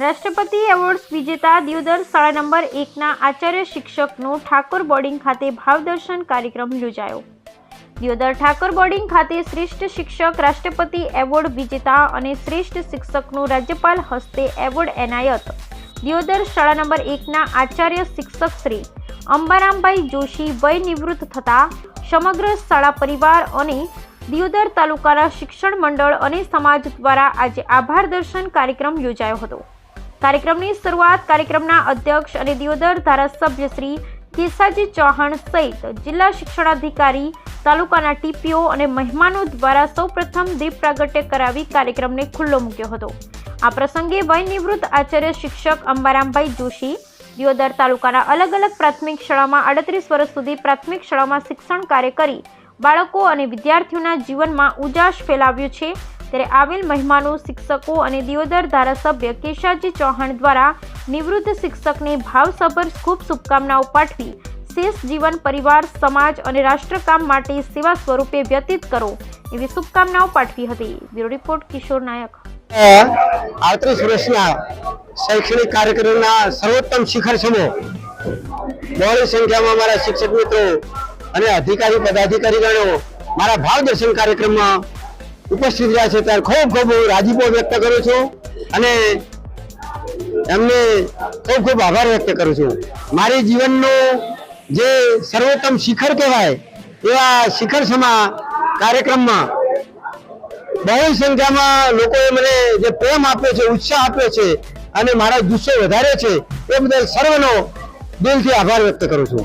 રાષ્ટ્રપતિ એવોર્ડ્સ વિજેતા દિયોદર શાળા નંબર એકના આચાર્ય શિક્ષકનું ઠાકોર બોર્ડિંગ ખાતે ભાવદર્શન કાર્યક્રમ યોજાયો. દિયોદર ઠાકોર બોર્ડિંગ ખાતે શ્રેષ્ઠ શિક્ષક, રાષ્ટ્રપતિ એવોર્ડ વિજેતા અને શ્રેષ્ઠ શિક્ષકનું રાજ્યપાલ હસ્તે એવોર્ડ એનાયત. દિયોદર શાળા નંબર એકના આચાર્ય શિક્ષક શ્રી અંબારામભાઈ જોશી વય નિવૃત્ત થતા સમગ્ર શાળા પરિવાર અને દિયોદર તાલુકાના શિક્ષણ મંડળ અને સમાજ દ્વારા આજે આભાર દર્શન કાર્યક્રમ યોજાયો હતો. કાર્યક્રમની શરૂઆત કાર્યક્રમના અધ્યક્ષ અને દિયોદર ધારાસભ્ય શ્રી કેસાજી ચૌહાણ સહિત જિલ્લા શિક્ષણાધિકારી, તાલુકાના ટીપીઓ અને મહેમાનો દ્વારા સૌપ્રથમ દીપ પ્રાગટ્ય કરાવી કાર્યક્રમને ખુલ્લો મૂક્યો હતો. આ પ્રસંગે વયનિવૃત્ત આચાર્ય શિક્ષક અંબારામભાઈ જોશી, દિયોદર તાલુકાના અલગ અલગ પ્રાથમિક શાળામાં આડત્રીસ વર્ષ સુધી પ્રાથમિક શાળામાં શિક્ષણ કાર્ય કરી બાળકો અને વિદ્યાર્થીઓના જીવનમાં ઉજાશ ફેલાવ્યો છે. ત્યારે આવેલ મહેમાનો શિક્ષકો અને દિયોદર ધારાસભ્ય કેશાજી ચૌહાણ દ્વારા નિવૃત્ત શિક્ષકને ભાવસભર ખૂબ શુભકામનાઓ પાઠવી, શેષ જીવન પરિવાર, સમાજ અને રાષ્ટ્રકામ માટે સેવા સ્વરૂપે વ્યતીત કરો એવી શુભકામનાઓ પાઠવી હતી. Bureau report, Kishore Nayak. આડત્રીસ વર્ષના શૈક્ષણિક કાર્યક્રમના સર્વોત્તમ શિખર સમૂહ. બહોળી સંખ્યામાં મારા શિક્ષક મિત્રો અને અધિકારી, પદાધિકારીગણો મારા ભાવ દર્શન કાર્યક્રમમાં ઉપસ્થિત રહ્યા છે ત્યારે ખૂબ ખૂબ રાજીપો વ્યક્ત કરું છું અને એમને ખૂબ ખૂબ આભાર વ્યક્ત કરું છું. મારી જીવનનો જે સર્વોત્તમ શિખર કહેવાય એવા શિખર સમા કાર્યક્રમમાં બહુ સંખ્યામાં લોકોએ મને જે પ્રેમ આપ્યો છે, ઉત્સાહ આપ્યો છે અને મારા જુસ્સો વધારે છે એ બદલ સર્વનો દિલથી આભાર વ્યક્ત કરું છું.